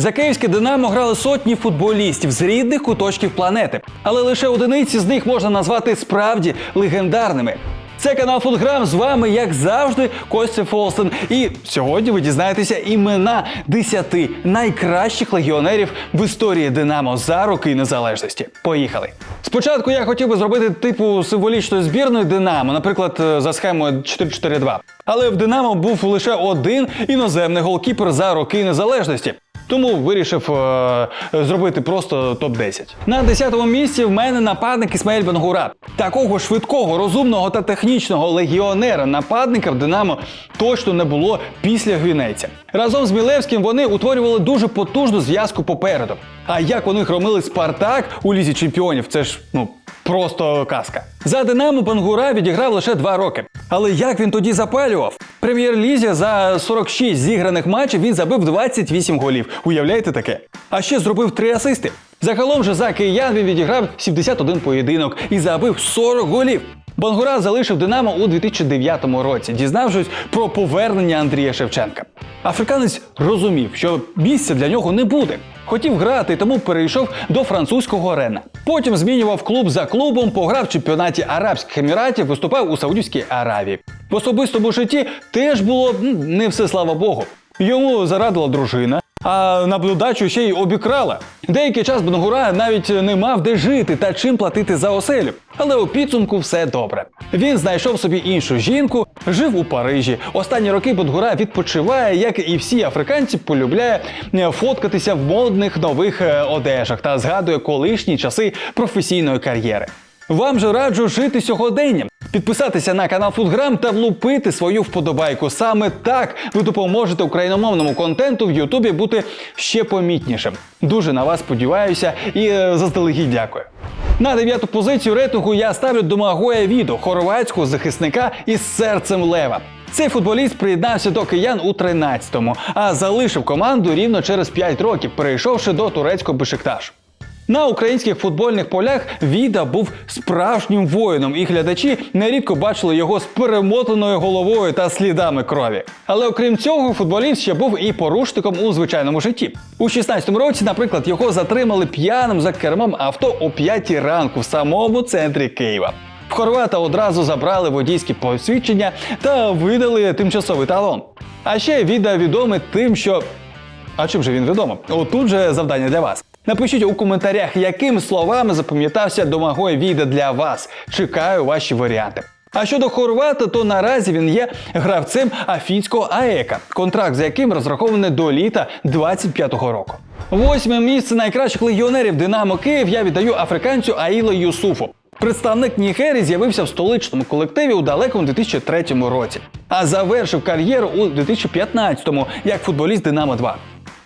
За київське Динамо грали сотні футболістів з рідних куточків планети, але лише одиниці з них можна назвати справді легендарними. Це канал Футграм. З вами, як завжди, Костя Фолстен. І сьогодні ви дізнаєтеся імена 10 найкращих легіонерів в історії Динамо за роки незалежності. Поїхали. Спочатку я хотів би зробити типу символічної збірної Динамо, наприклад, е, за схемою 4-4-2. Але в Динамо був лише один іноземний голкіпер за роки незалежності. Тому вирішив е, зробити просто топ-10. На 10-му місці в мене нападник Ісмаїль Бенгура. Такого швидкого, розумного та технічного легіонера нападника в Динамо точно не було після Гвінейця. Разом з Мілевським вони утворювали дуже потужну зв'язку попереду. А як вони громили Спартак у лізі чемпіонів, це ж ну просто казка. За Динамо Бангура відіграв лише два роки. Але як він тоді запалював? Прем'єр-лізі за 46 зіграних матчів він забив 28 голів. Уявляєте таке? А ще зробив три асисти. Загалом же за киян він відіграв 71 поєдинок і забив 40 голів. Бангура залишив Динамо у 2009 році, дізнавшись про повернення Андрія Шевченка. Африканець розумів, що місця для нього не буде. Хотів грати, тому перейшов до французького Рена. Потім змінював клуб за клубом, пограв в чемпіонаті Арабських Еміратів, виступав у Саудівській Аравії. В особистому житті теж було не все слава Богу. Йому зарадила дружина, а на додачу ще й обікрала. Деякий час Бенгура навіть не мав де жити та чим платити за оселю. Але у підсумку все добре. Він знайшов собі іншу жінку, жив у Парижі. Останні роки Бенгура відпочиває, як і всі африканці, полюбляє е, фоткатися в модних нових е, одежах та згадує колишні часи професійної кар'єри. Вам же раджу жити сьогоденням, підписатися на канал Фудграм та влупити свою вподобайку. Саме так ви допоможете україномовному контенту в Ютубі бути ще помітнішим. Дуже на вас сподіваюся і е, заздалегідь дякую. На дев'яту позицію рейтингу я ставлю Домагоя Віду, хорватського захисника із серцем лева. Цей футболіст приєднався до киян у 13-му, а залишив команду рівно через 5 років, перейшовши до турецького Бешикташу. На українських футбольних полях Віда був справжнім воїном, і глядачі нерідко бачили його з перемотаною головою та слідами крові. Але окрім цього, футболіст ще був і порушником у звичайному житті. У 16-му році, наприклад, його затримали п'яним за кермом авто о 5 ранку в самому центрі Києва. В хорвата одразу забрали водійські посвідчення та видали тимчасовий талон. А ще Віда відомий тим, що а чим же він відомо? Отут же завдання для вас. Напишіть у коментарях, якими словами запам'ятався Домагой Віда для вас. Чекаю ваші варіанти. А щодо Хорвата, то наразі він є гравцем афінського АЕКа, контракт з яким розрахований до літа 25-го року. Восьме місце найкращих легіонерів Динамо Київ я віддаю африканцю Аїло Юсуфу. Представник Нігері з'явився в столичному колективі у далекому 2003 році, а завершив кар'єру у 2015-му як футболіст Динамо 2.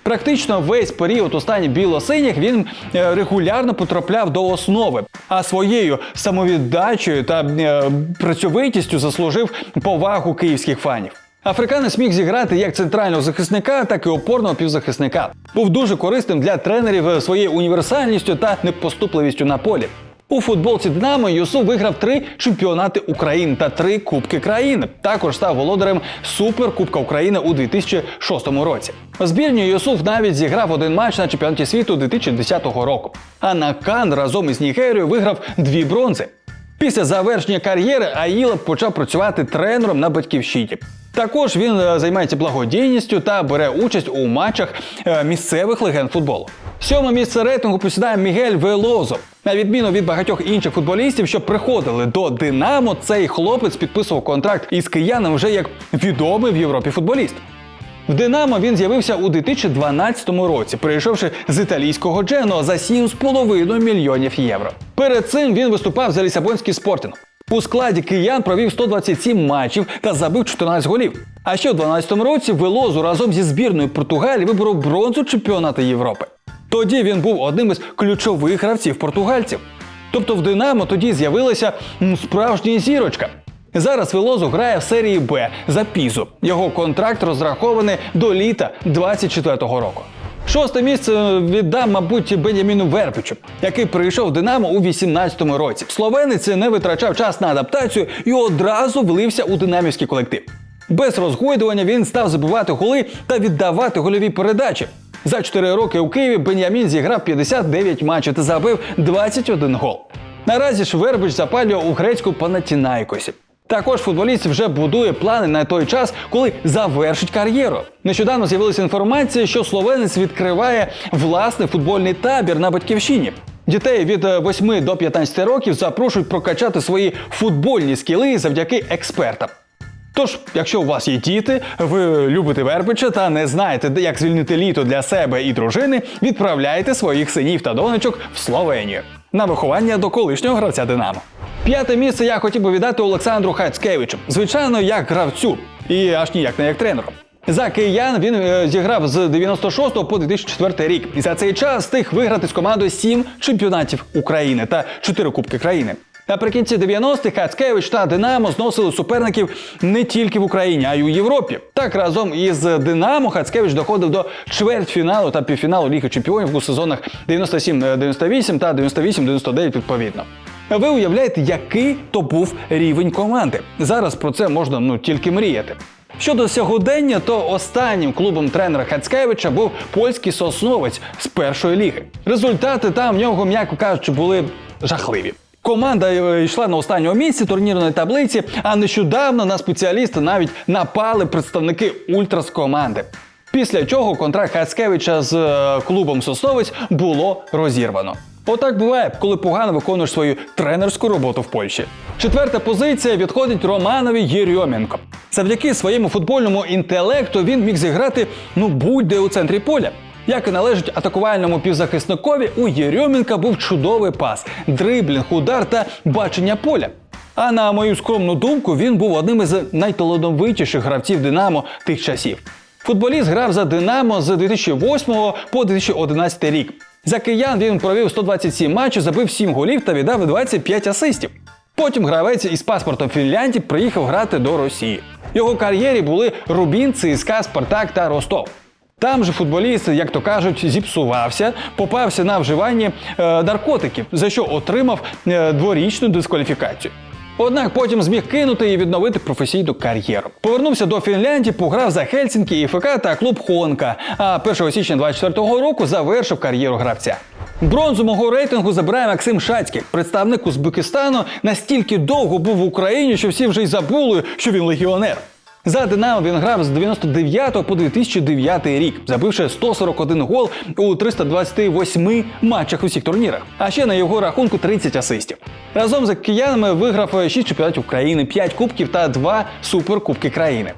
Практично весь період у стані біло-синіх він е, регулярно потрапляв до основи, а своєю самовіддачею та е, працьовитістю заслужив повагу київських фанів. Африканець міг зіграти як центрального захисника, так і опорного півзахисника. Був дуже корисним для тренерів е, своєю універсальністю та непоступливістю на полі. У футболці Динамо Юсуф виграв три чемпіонати України та три Кубки країни. Також став володарем Суперкубка України у 2006 році. Збірню Юсуф навіть зіграв один матч на чемпіонаті світу 2010 року. А на Кан разом із Нігерією виграв дві бронзи. Після завершення кар'єри Аїла почав працювати тренером на батьківщині. Також він е, займається благодійністю та бере участь у матчах е, місцевих легенд футболу. Сьоме місце рейтингу посідає Мігель Велозо. На відміну від багатьох інших футболістів, що приходили до Динамо, цей хлопець підписував контракт із киянами вже як відомий в Європі футболіст. В Динамо він з'явився у 2012 році, прийшовши з італійського Джено за 7,5 мільйонів євро. Перед цим він виступав за Лісабонський спортинг. У складі киян провів 127 матчів та забив 14 голів. А ще у 2012 році Велозу разом зі збірною Португалії виборов бронзу чемпіонату Європи. Тоді він був одним із ключових гравців португальців. Тобто в Динамо тоді з'явилася справжня зірочка. Зараз Велозу грає в серії Б за Пізу. Його контракт розрахований до літа 24-го року. Шосте місце віддам, мабуть, Беняміну Верпичу, який прийшов в Динамо у 18-му році. Словенець не витрачав час на адаптацію і одразу влився у динамівський колектив. Без розгойдування він став забивати голи та віддавати гольові передачі. За 4 роки у Києві Бенямін зіграв 59 матчів та забив 21 гол. Наразі ж Вербич запалює у грецьку Панатінайкосі. Також футболіст вже будує плани на той час, коли завершить кар'єру. Нещодавно з'явилася інформація, що словенець відкриває власний футбольний табір на батьківщині. Дітей від е, 8 до 15 років запрошують прокачати свої футбольні скіли завдяки експертам. Тож, якщо у вас є діти, ви любите Вербича та не знаєте, як звільнити літо для себе і дружини, відправляйте своїх синів та донечок в Словенію на виховання до колишнього гравця Динамо. П'яте місце я хотів би віддати Олександру Хацкевичу. Звичайно, як гравцю, і аж ніяк не як тренеру. За киян він е, зіграв з 96 по 2004 рік. І за цей час встиг виграти з командою 7 чемпіонатів України та 4 Кубки країни. Наприкінці 90-х Хацкевич та Динамо зносили суперників не тільки в Україні, а й у Європі. Так разом із Динамо Хацкевич доходив до чвертьфіналу та півфіналу Ліги Чемпіонів у сезонах 97-98 та 98-99 відповідно. Ви уявляєте, який то був рівень команди. Зараз про це можна ну тільки мріяти. Щодо сьогодення, то останнім клубом тренера Хацкевича був польський сосновець з першої ліги. Результати там в нього, м'яко кажучи, були жахливі. Команда е, йшла на останньому місці турнірної таблиці, а нещодавно на спеціаліста навіть напали представники ультрас команди. Після чого контракт Хацкевича з е, клубом Сосновець було розірвано. Отак буває, коли погано виконуєш свою тренерську роботу в Польщі. Четверта позиція відходить Романові Єрьоменко. Завдяки своєму футбольному інтелекту він міг зіграти ну будь-де у центрі поля. Як і належить атакувальному півзахисникові, у Єрьоменка був чудовий пас, дриблінг, удар та бачення поля. А на мою скромну думку, він був одним із найталановитіших гравців Динамо тих часів. Футболіст грав за Динамо з 2008 по 2011 рік. За киян він провів 127 матчів, забив 7 голів та віддав 25 асистів. Потім гравець із паспортом Фінляндії приїхав грати до Росії. Його кар'єрі були Рубін, ЦСКА, Спартак та Ростов. Там же футболіст, як то кажуть, зіпсувався, попався на вживання е, наркотиків, за що отримав е, дворічну дискваліфікацію. Однак потім зміг кинути і відновити професійну кар'єру. Повернувся до Фінляндії, пограв за Хельсінкі, ІФК та клуб Хонка. А 1 січня 24-го року завершив кар'єру гравця. Бронзу мого рейтингу забирає Максим Шацький. Представник Узбекистану настільки довго був в Україні, що всі вже й забули, що він легіонер. За Динамо він грав з 99 по 2009 рік, забивши 141 гол у 328 матчах у всіх турнірах. А ще на його рахунку 30 асистів. Разом з киянами виграв 6 чемпіонатів України, 5 кубків та 2 суперкубки країни.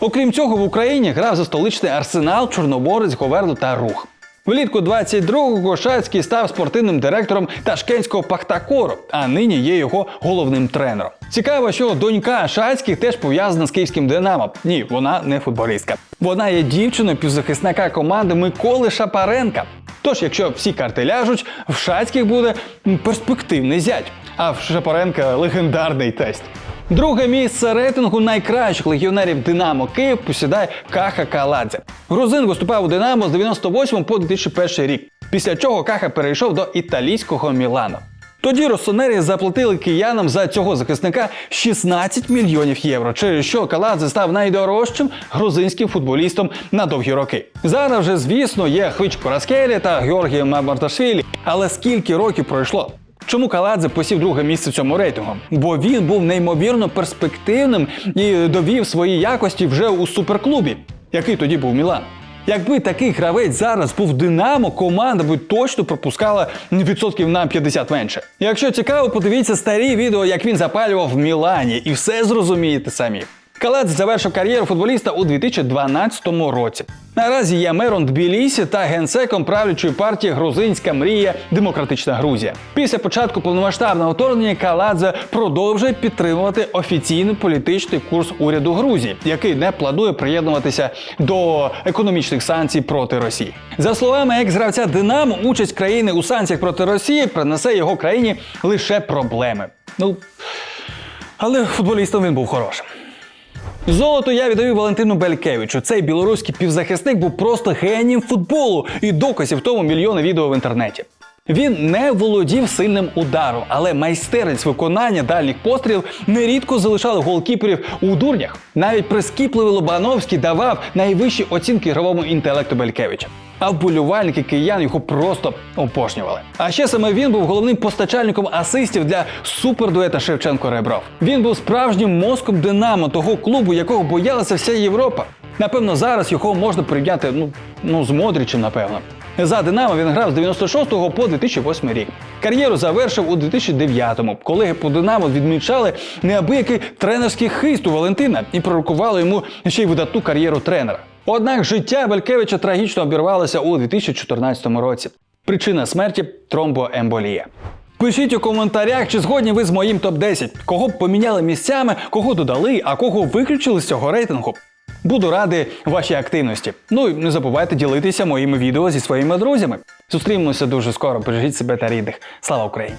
Окрім цього, в Україні грав за столичний арсенал, Чорноборець, Говерло та Рух. Влітку 22-го Шацький став спортивним директором ташкентського Пахтакору, а нині є його головним тренером. Цікаво, що донька Шацьких теж пов'язана з київським Динамо. Ні, вона не футболістка. Вона є дівчиною півзахисника команди Миколи Шапаренка. Тож, якщо всі карти ляжуть, в Шацьких буде перспективний зять, а в Шапаренка легендарний тесть. Друге місце рейтингу найкращих легіонерів Динамо Київ посідає Каха Каладзе. Грузин виступав у Динамо з 98 по 2001 рік, після чого Каха перейшов до італійського Мілану. Тоді росонері заплатили киянам за цього захисника 16 мільйонів євро, через що Каладзе став найдорожчим грузинським футболістом на довгі роки. Зараз вже, звісно, є Хвичко Раскелі та Георгій Мамарташвілі, але скільки років пройшло? Чому Каладзе посів друге місце в цьому рейтингу? Бо він був неймовірно перспективним і довів свої якості вже у суперклубі, який тоді був Мілан. Якби такий гравець зараз був Динамо, команда би точно пропускала відсотків на 50 менше. Якщо цікаво, подивіться старі відео, як він запалював в Мілані, і все зрозумієте самі. Калець завершив кар'єру футболіста у 2012 році. Наразі є мером Тбілісі та генсеком правлячої партії Грузинська мрія Демократична Грузія. Після початку повномасштабного вторгнення Каладзе продовжує підтримувати офіційний політичний курс уряду Грузії, який не планує приєднуватися до економічних санкцій проти Росії. За словами екс-гравця Динамо, участь країни у санкціях проти Росії принесе його країні лише проблеми. Ну але футболістом він був хорошим. Золото я віддаю Валентину Белькевичу. Цей білоруський півзахисник був просто генієм футболу і доказів тому мільйони відео в інтернеті. Він не володів сильним ударом, але майстерність виконання дальніх пострілів нерідко залишали голкіперів у дурнях. Навіть прискіпливий Лобановський давав найвищі оцінки ігровому інтелекту Белькевича. А вболівальники киян його просто обожнювали. А ще саме він був головним постачальником асистів для супердуета Шевченко Ребров. Він був справжнім мозком Динамо того клубу, якого боялася вся Європа. Напевно, зараз його можна порівняти ну, ну з Модрічем, напевно. За Динамо він грав з 96 по 2008 рік. Кар'єру завершив у 2009-му. Колеги по Динамо відмічали неабиякий тренерський хист у Валентина і пророкували йому ще й видатну кар'єру тренера. Однак життя Белькевича трагічно обірвалося у 2014 році. Причина смерті тромбоемболія. Пишіть у коментарях, чи згодні ви з моїм топ-10, кого б поміняли місцями, кого додали, а кого виключили з цього рейтингу. Буду радий вашій активності. Ну і не забувайте ділитися моїми відео зі своїми друзями. Зустрінемося дуже скоро. Бережіть себе та рідних. Слава Україні!